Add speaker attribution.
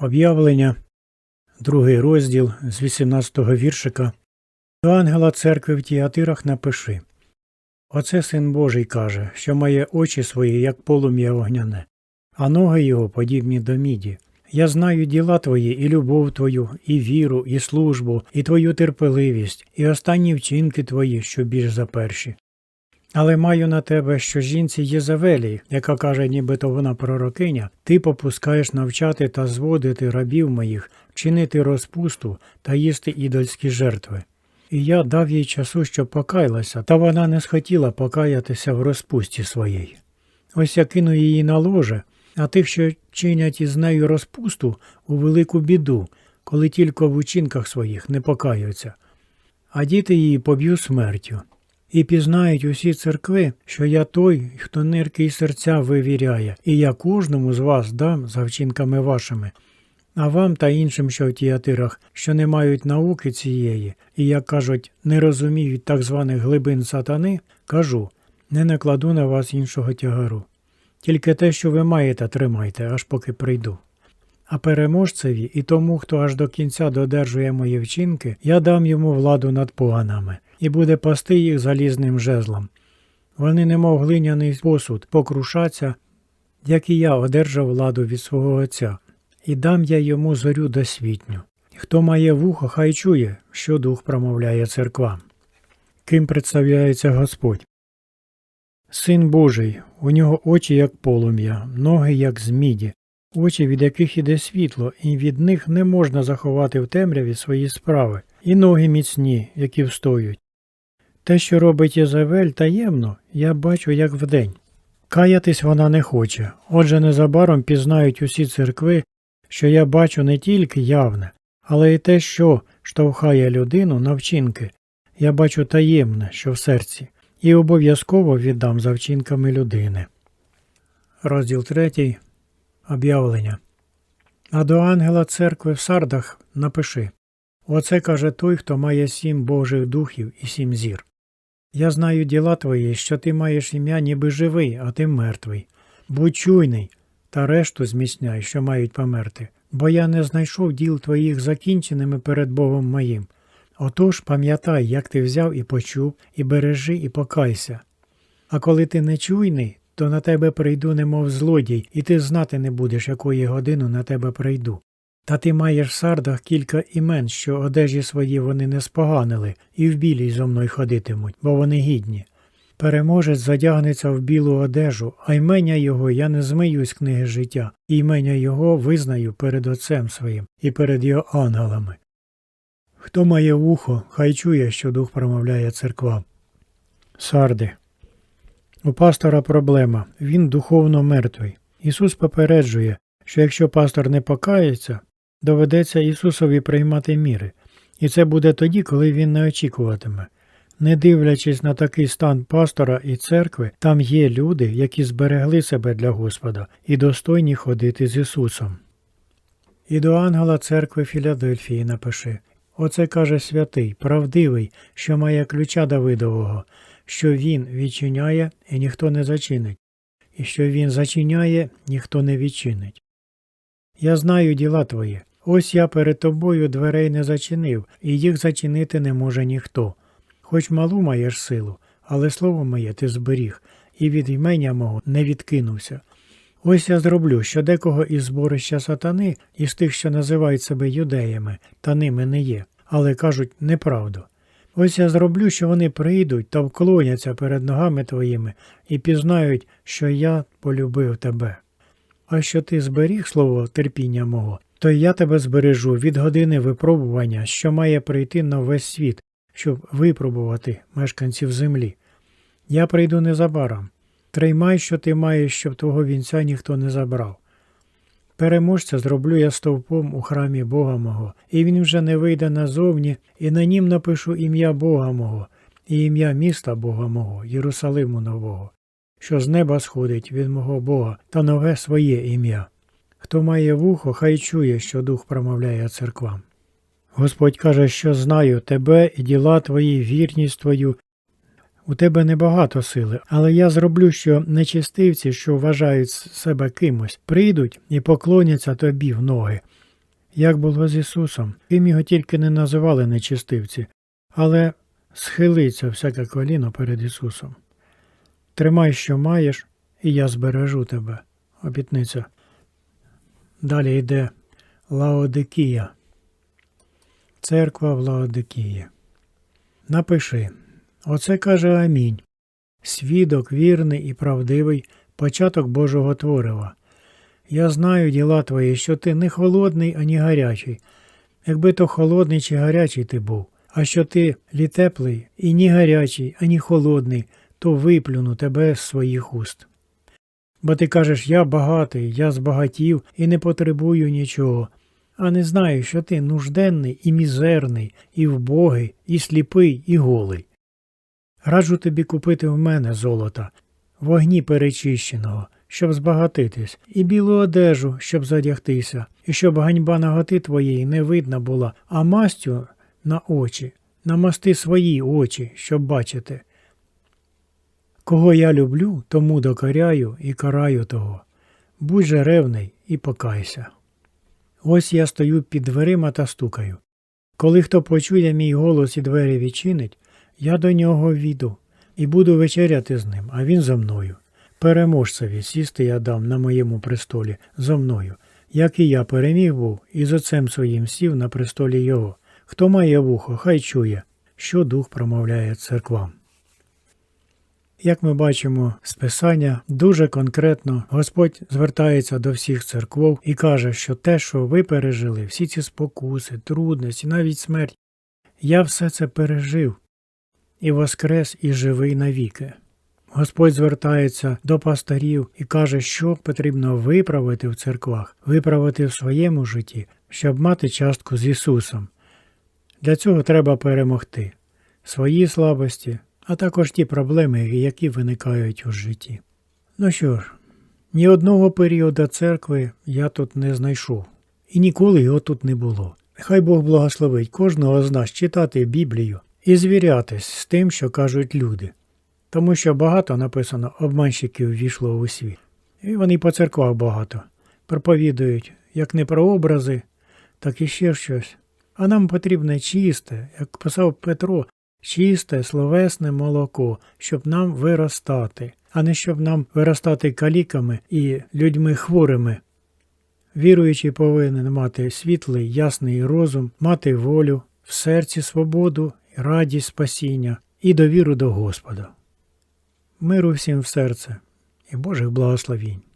Speaker 1: Об'явлення, другий розділ з 18-го віршика. До ангела церкви в Тіатирах напиши. Оце син Божий каже, що має очі свої, як полум'я огняне, а ноги його подібні до міді. Я знаю діла твої, і любов твою, і віру, і службу, і твою терпеливість, і останні вчинки твої, що більш за перші. Але маю на тебе, що жінці Єзавелі, яка каже, нібито вона пророкиня, ти попускаєш навчати та зводити рабів моїх, чинити розпусту та їсти ідольські жертви. І я дав їй часу, щоб покаялася, та вона не схотіла покаятися в розпусті своїй. Ось я кину її на ложе, а тих, що чинять із нею розпусту, у велику біду, коли тільки в учинках своїх не покаються. А діти її поб'ю смертю. І пізнають усі церкви, що я той, хто нирки і серця вивіряє, і я кожному з вас дам за вчинками вашими. А вам та іншим, що в тіатирах, що не мають науки цієї, і, як кажуть, не розуміють так званих глибин сатани, кажу не накладу на вас іншого тягару. Тільки те, що ви маєте, тримайте, аж поки прийду. А переможцеві і тому, хто аж до кінця додержує мої вчинки, я дам йому владу над поганами, і буде пасти їх залізним жезлом. Вони, немов глиняний посуд, покрушаться, як і я одержав владу від свого Отця, і дам я йому зорю досвітню. Хто має вухо, хай чує, що дух промовляє церквам. Ким представляється Господь? Син Божий, у нього очі, як полум'я, ноги, як з міді, очі, від яких іде світло, і від них не можна заховати в темряві свої справи, і ноги міцні, які встоють. Те, що робить Єзавель таємно, я бачу, як вдень. Каятись вона не хоче, отже незабаром пізнають усі церкви, що я бачу не тільки явне, але й те, що штовхає людину на вчинки, я бачу таємне, що в серці, і обов'язково віддам за вчинками людини. Розділ третій. Об'явлення. А до ангела церкви в сардах напиши Оце каже той, хто має сім Божих духів і сім зір. Я знаю діла твої, що ти маєш ім'я ніби живий, а ти мертвий. Будь чуйний, та решту зміцняй, що мають померти, бо я не знайшов діл твоїх закінченими перед Богом моїм. Отож пам'ятай, як ти взяв і почув, і бережи, і покайся. А коли ти не чуйний, то на тебе прийду, немов злодій, і ти знати не будеш, якої годину на тебе прийду. Та ти маєш в сардах кілька імен, що одежі свої вони не споганили, і в білій зо мною ходитимуть, бо вони гідні. Переможець задягнеться в білу одежу, а ймення його я не змию з книги життя, і ймення його визнаю перед Отцем своїм і перед його ангелами. Хто має вухо, хай чує, що дух промовляє церквам. Сарди. У пастора проблема він духовно мертвий. Ісус попереджує, що якщо пастор не покається, доведеться Ісусові приймати міри, і це буде тоді, коли він не очікуватиме. Не дивлячись на такий стан пастора і церкви, там є люди, які зберегли себе для Господа і достойні ходити з Ісусом. І до ангела церкви Філадельфії напиши Оце каже святий, правдивий, що має ключа Давидового, що він відчиняє і ніхто не зачинить, і що він зачиняє, ніхто не відчинить. Я знаю діла твої. Ось я перед тобою дверей не зачинив, і їх зачинити не може ніхто. Хоч малу маєш силу, але слово моє ти зберіг, і від імення мого не відкинувся. Ось я зроблю, що декого із зборища сатани, із тих, що називають себе юдеями, та ними не є, але кажуть неправду. Ось я зроблю, що вони прийдуть та вклоняться перед ногами твоїми і пізнають, що я полюбив тебе. А що ти зберіг слово терпіння мого, то я тебе збережу від години випробування, що має прийти на весь світ, щоб випробувати мешканців землі. Я прийду незабаром. Триймай, що ти маєш, щоб твого вінця ніхто не забрав. Переможця зроблю я стовпом у храмі Бога мого, і він вже не вийде назовні, і на нім напишу ім'я Бога мого, і ім'я міста Бога мого, Єрусалиму нового, що з неба сходить від мого Бога та нове своє ім'я. Хто має вухо, хай чує, що дух промовляє церквам. Господь каже, що знаю тебе і діла твої, вірність твою. У тебе небагато сили, але я зроблю, що нечистивці, що вважають себе кимось, прийдуть і поклоняться тобі в ноги, як було з Ісусом, ким його тільки не називали нечистивці, але схилиться всяке коліно перед Ісусом. Тримай, що маєш, і я збережу тебе. Обітниця. Далі йде Лаодикія. Церква в Лаодикії. Напиши. Оце каже Амінь. Свідок вірний і правдивий, початок Божого творива. Я знаю діла твої, що ти не холодний, ані гарячий. Якби то холодний чи гарячий ти був, а що ти лі теплий і ні гарячий, ані холодний, то виплюну тебе з своїх уст. Бо ти кажеш, я багатий, я збагатів і не потребую нічого, а не знаю, що ти нужденний і мізерний, і вбогий, і сліпий, і голий. Раджу тобі купити в мене золота, вогні перечищеного, щоб збагатитись, і білу одежу, щоб задягтися, і щоб ганьба наготи твоєї не видна була, а мастю на очі, намасти свої очі, щоб бачити. Кого я люблю, тому докоряю і караю того. Будь же ревний і покайся. Ось я стою під дверима та стукаю. Коли хто почує мій голос і двері відчинить, я до нього війду і буду вечеряти з ним, а він зо мною. Переможцеві сісти я дам на моєму престолі зо мною, як і я переміг був і з отцем своїм сів на престолі його. Хто має вухо, хай чує, що дух промовляє церквам. Як ми бачимо з Писання, дуже конкретно Господь звертається до всіх церков і каже, що те, що ви пережили, всі ці спокуси, трудності, навіть смерть, я все це пережив і воскрес і живий навіки. Господь звертається до пастирів і каже, що потрібно виправити в церквах, виправити в своєму житті, щоб мати частку з Ісусом. Для цього треба перемогти свої слабості, а також ті проблеми, які виникають у житті. Ну що ж, ні одного періоду церкви я тут не знайшов, і ніколи його тут не було. Хай Бог благословить кожного з нас читати Біблію і звірятись з тим, що кажуть люди, тому що багато написано обманщиків ввійшло у світ. І вони по церквах багато проповідують як не про образи, так і ще щось. А нам потрібне чисте, як писав Петро, чисте словесне молоко, щоб нам виростати, а не щоб нам виростати каліками і людьми хворими. Віруючий повинен мати світлий, ясний розум, мати волю, в серці свободу, радість спасіння і довіру до Господа. Миру всім в серце і Божих благословінь.